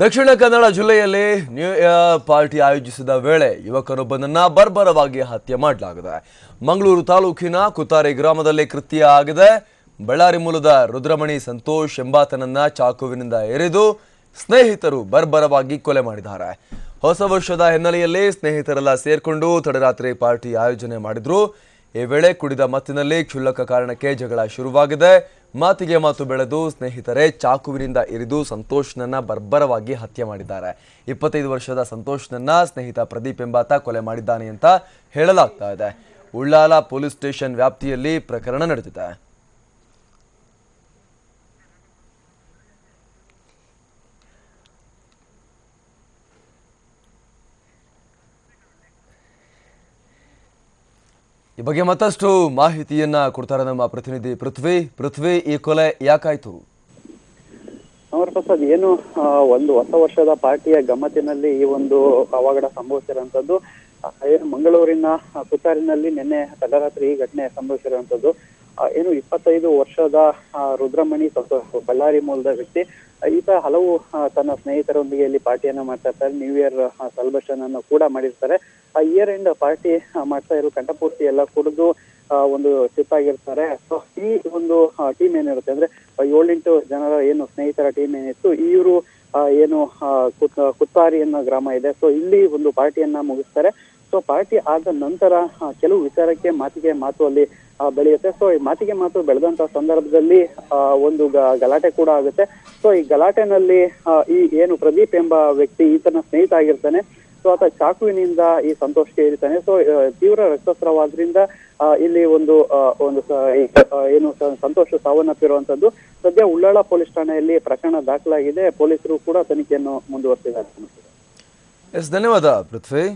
ದಕ್ಷಿಣ ಕನ್ನಡ ಜಿಲ್ಲೆಯಲ್ಲಿ new year party ಆಯೋಜಿಸಿದ ವೇಳೆ ಯುವಕನೊಬ್ಬನನ್ನ ಬರ್ಬರವಾಗಿ ಹತ್ಯೆ ಮಾಡಲಾಗಿದೆ. ಮಂಗಳೂರು ತಾಲೂಕಿನ ಕುತಾರೆ ಗ್ರಾಮದಲ್ಲಿ ಕೃತ್ಯ ಆಗಿದೆ. ಬಳ್ಳಾರಿ ಮೂಲದ ರುದ್ರಮಣಿ ಸಂತೋಷ್ ಎಂಬಾತನನ್ನ ಚಾಕುವಿನಿಂದ ಎರೆದು ಸ್ನೇಹಿತರು ಬರ್ಬರವಾಗಿ ಕೊಲೆ ಮಾಡಿದ್ದಾರೆ. ಹೊಸ ವರ್ಷದ ಹಿನ್ನೆಲೆಯಲ್ಲಿ ಸ್ನೇಹಿತರೆಲ್ಲ ಸೇರ್ಕೊಂಡು ತಡರಾತ್ರಿ ಪಾರ್ಟಿ ಆಯೋಜನೆ ಮಾಡಿದ್ರು. ಈ ವೇಳೆ ಕುಡಿದ ಮತ್ತಿನಲ್ಲಿ ಕ್ಷುಲ್ಲಕ ಕಾರಣಕ್ಕೆ ಜಗಳ ಶುರುವಾಗಿದೆ. ಮಾತಿಗೆ ಮಾತು ಬೆಳೆದು ಸ್ನೇಹಿತರೆ, ಚಾಕುವಿನಿಂದ ಇರಿದು ಸಂತೋಷ್ನನ್ನ ಬರ್ಬರವಾಗಿ ಹತ್ಯೆ ಮಾಡಿದ್ದಾರೆ. ಇಪ್ಪತ್ತೈದು ವರ್ಷದ ಸಂತೋಷ್ನನ್ನ ಸ್ನೇಹಿತ ಪ್ರದೀಪ್ ಎಂಬಾತ ಕೊಲೆ ಮಾಡಿದ್ದಾನೆ ಅಂತ ಹೇಳಲಾಗ್ತಾ ಇದೆ. ಉಳ್ಳಾಲ ಪೊಲೀಸ್ ಸ್ಟೇಷನ್ ವ್ಯಾಪ್ತಿಯಲ್ಲಿ ಪ್ರಕರಣ ನಡೆದಿದೆ. ಈ ಬಗ್ಗೆ ಮತ್ತಷ್ಟು ಮಾಹಿತಿಯನ್ನ ಕೊಡ್ತಾರೆ ನಮ್ಮ ಪ್ರತಿನಿಧಿ ಪೃಥ್ವಿ. ಪೃಥ್ವಿ, ಈ ಕೊಲೆ ಯಾಕಾಯ್ತು? ಅಮರ್ ಪ್ರಸಾದ್, ಏನು ಒಂದು ಹೊಸ ವರ್ಷದ ಪಾರ್ಟಿಯ ಗಮ್ಮತ್ತಿನಲ್ಲಿ ಈ ಒಂದು ಅವಘಡ ಸಂಭವಿಸಿರುವಂತದ್ದು ಮಂಗಳೂರಿನ ಸುತ್ತಾರಿನಲ್ಲಿ ನಿನ್ನೆ ತಡರಾತ್ರಿ ಈ ಘಟನೆ ಸಂಭವಿಸಿರುವಂತದ್ದು ಏನು ಇಪ್ಪತ್ತೈದು ವರ್ಷದ ರುದ್ರಮಣಿ ಸ್ವಲ್ಪ ಬಳ್ಳಾರಿ ಮೂಲದ ವ್ಯಕ್ತಿ. ಈತ ಹಲವು ತನ್ನ ಸ್ನೇಹಿತರೊಂದಿಗೆ ಇಲ್ಲಿ ಪಾರ್ಟಿಯನ್ನ ಮಾಡ್ತಾ ಇರ್ತಾರೆ. ನ್ಯೂ ಇಯರ್ ಸೆಲೆಬ್ರೇಷನ್ ಅನ್ನು ಕೂಡ ಮಾಡಿರ್ತಾರೆ. ಆ ಇಯರ್ ಎಂಡ್ ಪಾರ್ಟಿ ಮಾಡ್ತಾ ಇರೋ ಕಂಠಪೂರ್ತಿ ಎಲ್ಲ ಕುಡಿದು ಒಂದು ಆಗಿರ್ತಾರೆ. ಸೊ ಈ ಒಂದು ಟೀಮ್ ಏನಿರುತ್ತೆ ಅಂದ್ರೆ ಏಳೆಂಟು ಜನರ ಏನು ಸ್ನೇಹಿತರ ಟೀಮ್ ಏನಿತ್ತು, ಇವರು ಏನು ಕುತ್ತಾರಿ ಅನ್ನೋ ಗ್ರಾಮ ಇದೆ. ಸೊ ಇಲ್ಲಿ ಒಂದು ಪಾರ್ಟಿಯನ್ನ ಮುಗಿಸ್ತಾರೆ. ಸೊ ಪಾರ್ಟಿ ಆದ ನಂತರ ಕೆಲವು ವಿಚಾರಕ್ಕೆ ಮಾತಿಗೆ ಮಾತು ಅಲ್ಲಿ ಬೆಳೆಯುತ್ತೆ. ಸೊ ಈ ಮಾತಿಗೆ ಮಾತು ಬೆಳೆದಂತ ಸಂದರ್ಭದಲ್ಲಿ ಒಂದು ಗಲಾಟೆ ಕೂಡ ಆಗುತ್ತೆ. ಸೊ ಈ ಗಲಾಟೆನಲ್ಲಿ ಈ ಏನು ಪ್ರದೀಪ್ ಎಂಬ ವ್ಯಕ್ತಿ ಈತನ ಸ್ನೇಹಿತ ಆಗಿರ್ತಾನೆ. ಸೊ ಆತ ಚಾಕುವಿನಿಂದ ಈ ಸಂತೋಷ್ಗೆ ಇರ್ತಾನೆ. ಸೊ ತೀವ್ರ ರಕ್ತಸ್ರಾವಾದ್ರಿಂದ ಇಲ್ಲಿ ಒಂದು ಒಂದು ಏನು ಸಂತೋಷ ಸಾವನ್ನಪ್ಪಿರುವಂತದ್ದು. ಸದ್ಯ ಉಳ್ಳಾಳ ಪೊಲೀಸ್ ಠಾಣೆಯಲ್ಲಿ ಪ್ರಕರಣ ದಾಖಲಾಗಿದೆ. ಪೊಲೀಸರು ಕೂಡ ತನಿಖೆಯನ್ನು ಮುಂದುವರೆಸಿದ್ದಾರೆ. ಎಸ್ ಧನ್ಯವಾದ, ಪೃಥ್ವಿ.